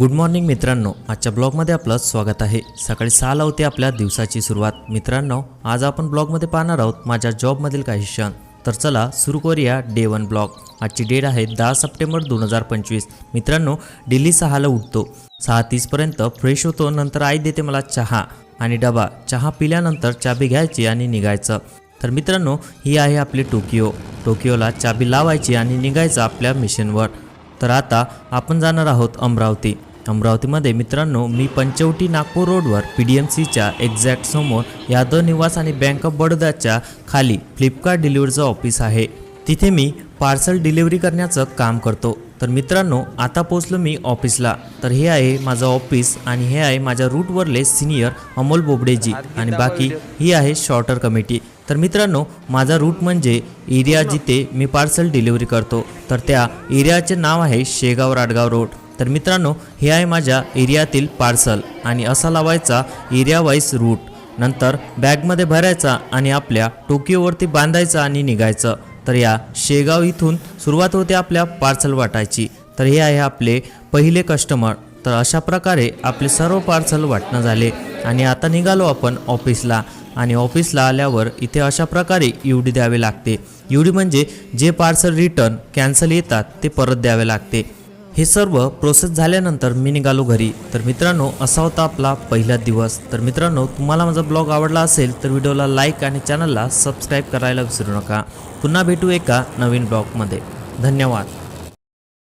Good morning मित्रांनो. आजच्या ब्लॉगमध्ये आपलं स्वागत आहे. सकाळी सहाला होते आपल्या दिवसाची सुरुवात. मित्रांनो आज आपण ब्लॉगमध्ये पाहणार आहोत माझ्या जॉबमधील काही क्षण. तर चला सुरू करूया डे वन ब्लॉग. आजची डेट आहे दहा सप्टेंबर दोन हजार पंचवीस. मित्रांनो डेली सहाला उठतो. सहा तीसपर्यंत फ्रेश होतो नंतर आई देते मला चहा आणि डबा. चहा पिल्यानंतर चाबी घ्यायची आणि निघायचं. तर मित्रांनो ही आहे आपली टोकियो. टोकियोला चाबी लावायची आणि निघायचं आपल्या मिशनवर तर आता आपण जाणार आहोत अमरावती. अमरावतीमध्ये मित्रांनो मी पंचवटी नागपूर रोडवर पी डी एम सीच्या एक्झॅक्ट समोर यादव निवास आणि बँक ऑफ बडोदाच्या खाली फ्लिपकार्ट डिलिव्हरीचं ऑफिस आहे. तिथे मी पार्सल डिलिव्हरी करण्याचं काम करतो. तर मित्रांनो आता पोचलो मी ऑफिसला. तर हे आहे माझं ऑफिस आणि हे आहे माझ्या रूटवरले सिनियर अमोल बोबडेजी आणि बाकी ही आहे शॉर्टर कमिटी. तर मित्रांनो माझा रूट म्हणजे एरिया जिथे मी पार्सल डिलिव्हरी करतो. तर त्या एरियाचे नाव आहे शेगाव राडगाव रोड. तर मित्रांनो हे आहे माझ्या एरियातील पार्सल आणि असा लावायचा एरिया वाईज रूट. नंतर बॅगमध्ये भरायचा आणि आपल्या टोकियोवरती बांधायचं आणि निघायचं. तर या शेगाव इथून सुरुवात होते आपल्या पार्सल वाटायची. तर हे आहे आपले पहिले कस्टमर. तर अशा प्रकारे आपले सर्व पार्सल वाटणं झाले आणि आता निघालो आपण ऑफिसला. आणि ऑफिसला आल्यावर इथे अशा प्रकारे युडी द्यावे लागते. युडी म्हणजे जे पार्सल रिटर्न कॅन्सल येतात ते परत द्यावे लागते. हे सर्व प्रोसेस झाल्यानंतर मी निघालो घरी. तर मित्रांनो असा होता आपला पहिला दिवस. तर मित्रांनो तुम्हाला माझा ब्लॉग आवडला असेल तर व्हिडिओला लाईक आणि चॅनलला सबस्क्राईब करायला विसरू नका. पुन्हा भेटू एका नवीन ब्लॉगमध्ये. धन्यवाद.